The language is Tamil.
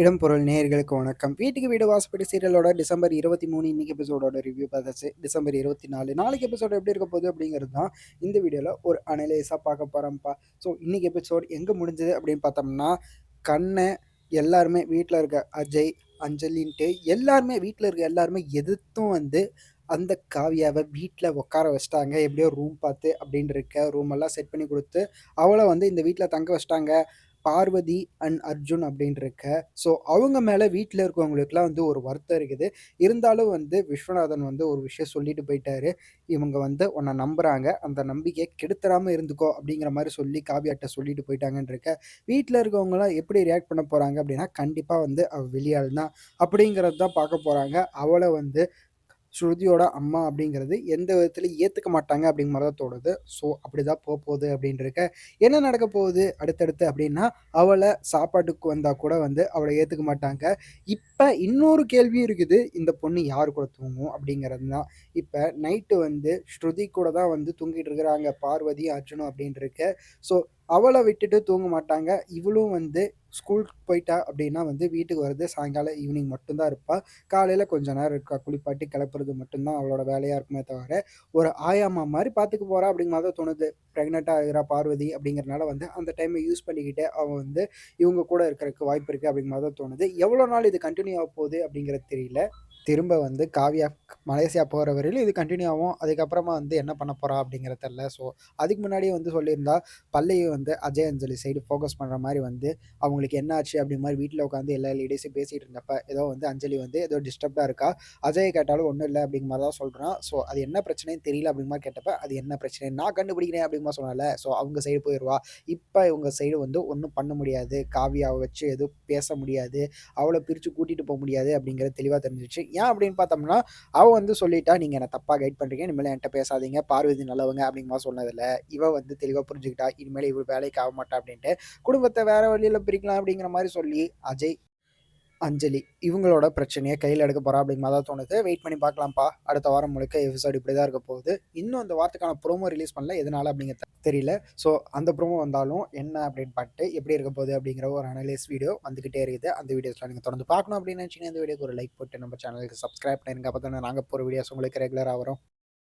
இடம் பொருள் நேயர்களுக்கு வணக்கம். வீட்டுக்கு வீடு வாசப்படி சீரியலோட டிசம்பர் இருபத்தி மூணு இன்னைக்கு எபிசோடோட ரிவ்யூ பார்த்தாச்சு. டிசம்பர் இருபத்தி நாலு. நாளைக்கு எபிசோடு எப்படி இருக்க போகுது அப்படிங்கிறது தான் இந்த வீடியோவில் ஒரு அனலைஸாக பார்க்க போகிறோம்ப்பா ஸோ இன்னைக்கு எபிசோட் எங்கே முடிஞ்சது அப்படின்னு பார்த்தோம்னா கண்ணை எல்லாருமே வீட்டில் இருக்க அஜய் அஞ்சலின்ட்டு எல்லாருமே வீட்டில் இருக்க எல்லாருமே எதிர்த்தும் வந்து அந்த காவியாவை வீட்டில் உட்கார வச்சிட்டாங்க. எப்படியோ ரூம் பார்த்து அப்படின்ட்டு இருக்க ரூம் எல்லாம் செட் பண்ணி கொடுத்து அவளை வந்து இந்த வீட்டில் தங்க வச்சிட்டாங்க. பார்வதி அண்ட் அர்ஜுன் அப்படின்னு இருக்க ஸோ அவங்க மேலே வீட்டில் இருக்கவங்களுக்குலாம் வந்து ஒரு வருத்தம் இருக்குது. இருந்தாலும் வந்து விஸ்வநாதன் வந்து ஒரு விஷயம் சொல்லிட்டு போயிட்டாரு. இவங்க வந்து உன்னை நம்புகிறாங்க அந்த நம்பிக்கையை கெடுத்துடாமல் இருந்துக்கோ அப்படிங்கிற மாதிரி சொல்லி காவியாட்ட சொல்லிட்டு போயிட்டாங்கன்னு இருக்க வீட்டில் இருக்கவங்களாம் எப்படி ரியாக்ட் பண்ண போகிறாங்க அப்படின்னா கண்டிப்பாக வந்து அவள் வெளியாள் தான் அப்படிங்கிறது தான் பார்க்க போகிறாங்க அவளை வந்து ஸ்ருதியோட அம்மா அப்படிங்கிறது எந்த விதத்துலையும் ஏற்றுக்க மாட்டாங்க அப்படிங்கிற மாதிரி தான் தோணுது. ஸோ அப்படி தான் போக போகுது அப்படின்ட்டு என்ன நடக்க போகுது அடுத்தடுத்து அப்படின்னா அவளை சாப்பாட்டுக்கு வந்தால் கூட வந்து அவளை ஏற்றுக்க மாட்டாங்க. இப்போ இன்னொரு கேள்வியும் இருக்குது. இந்த பொண்ணு யார் கூட தூங்கும் அப்படிங்கிறது தான். இப்போ நைட்டு வந்து ஸ்ருதி கூட தான் வந்து தூங்கிட்டு இருக்கிறாங்க. பார்வதி அர்ஜுனும் அப்படின்ட்டு ஸோ அவளை விட்டுட்டு தூங்க மாட்டாங்க. இவளும் வந்து ஸ்கூலுக்கு போயிட்டா அப்படின்னா வந்து வீட்டுக்கு வர்றது சாயங்காலம் ஈவினிங் மட்டும்தான் இருப்பாள் காலையில் கொஞ்ச நேரம் இருக்கா? குளிப்பாட்டி கிளப்புறது மட்டும்தான் அவளோட வேலையாக இருக்குமே தவிர ஒரு ஆயாமா மாதிரி பார்த்துக்க போகிறா அப்படிங்கிற மாதிரி தோணுது. ப்ரெக்னெண்ட்டாக இருக்கிறா பார்வதி அப்படிங்கிறனால வந்து அந்த டைமை யூஸ் பண்ணிக்கிட்டு அவன் வந்து இவங்க கூட இருக்கிறதுக்கு வாய்ப்பு இருக்குது அப்படிங்கிற மாதிரி தான் தோணுது. எவ்வளோ நாள் இது கண்டினியூ ஆக போகுது அப்படிங்கிறது தெரியல. திரும்ப வந்து காவியா மலேசியா போகிற வரையிலும் இது கண்டினியூ ஆகும். அதுக்கப்புறமா வந்து என்ன பண்ண போகிறா அப்படிங்கிறது தெரில ஸோ அதுக்கு முன்னாடியே வந்து சொல்லியிருந்தா பள்ளியை வந்து அஜய் அஞ்சலி சைடு ஃபோக்கஸ் பண்ணுற மாதிரி வந்து அவங்களுக்கு என்ன ஆச்சு அப்படி மாதிரி வீட்டில் உட்காந்து எல்லா லேடிஸும் பேசிகிட்டு இருந்தப்ப ஏதோ வந்து அஞ்சலி வந்து ஏதோ டிஸ்டர்ப்டாக இருக்கா? அஜய் கேட்டாலும் ஒன்றும் இல்லை அப்படிங்கிற மாதிரி தான் சொல்கிறான் ஸோ அது என்ன பிரச்சனைன்னு தெரியல அப்படிங்கிற மாதிரி கேட்டப்ப அது என்ன பிரச்சனை? நான் கண்டுபிடிக்கிறேன் அப்படிங்கிற மாதிரி சொன்னால ஸோ அவங்க சைடு போயிடுவா இப்போ இவங்க சைடு வந்து ஒன்றும் பண்ண முடியாது. காவியாவை வச்சு எதுவும் பேச முடியாது. அவளை பிரித்து கூட்டிகிட்டு போக முடியாது அப்படிங்கிறது தெளிவாக தெரிஞ்சிச்சு ஏன் அப்படின்னு பார்த்தோம்னா அவள் வந்து சொல்லிட்டா நீங்கள் என்ன தப்பாக கைட் பண்ணுறீங்க இனிமேல் என்கிட்ட பேசாதீங்க பார்வதி நல்லவங்க அப்படிங்கிற சொன்னதில்ல இவ வந்து தெளிவாக புரிஞ்சுக்கிட்டா இனிமேல் இவர் வேலைக்கு ஆக மாட்டா அப்படின்ட்டு குடும்பத்தை வேற வழியில் பிரிக்கலாம் அப்படிங்கிற மாதிரி சொல்லி அஜய் அஞ்சலி. இவங்களோட பிரச்சனையை கையில் எடுக்க போகிறா அப்படிங்கிற மாதிரி தோணுது. வெயிட் பண்ணி பார்க்கலாம்ப்பா. அடுத்த வாரம் முழுக்க எபிசோட் இப்படி தான் இருக்க போகுது. இன்னும் அந்த வாரத்துக்கான ப்ரோமோ ரிலீஸ் பண்ணல. எதனால அப்படிங்கிறது தெரியல. ஸோ அந்த ப்ரோமோ வந்தாலும் என்ன அப்படின்னு பார்த்து எப்படி இருக்க போகுது அப்படிங்கிற ஒரு அனலைஸ் வீடியோ வந்துகிட்டே இருக்குது. அந்த வீடியோஸ்லாம் நீங்கள் தொடர்ந்து பார்க்கணும் அப்படின்னு நினச்சிங்கன்னா இந்த வீடியோக்கு ஒரு லைக் போட்டு நம்ம சேனலுக்கு சப்ஸ்கிரைப் பண்ணிருங்க. அப்போ தானே நாங்கள் போகிற வீடியோஸ் உங்களுக்கு ரெகுலராக வரும்.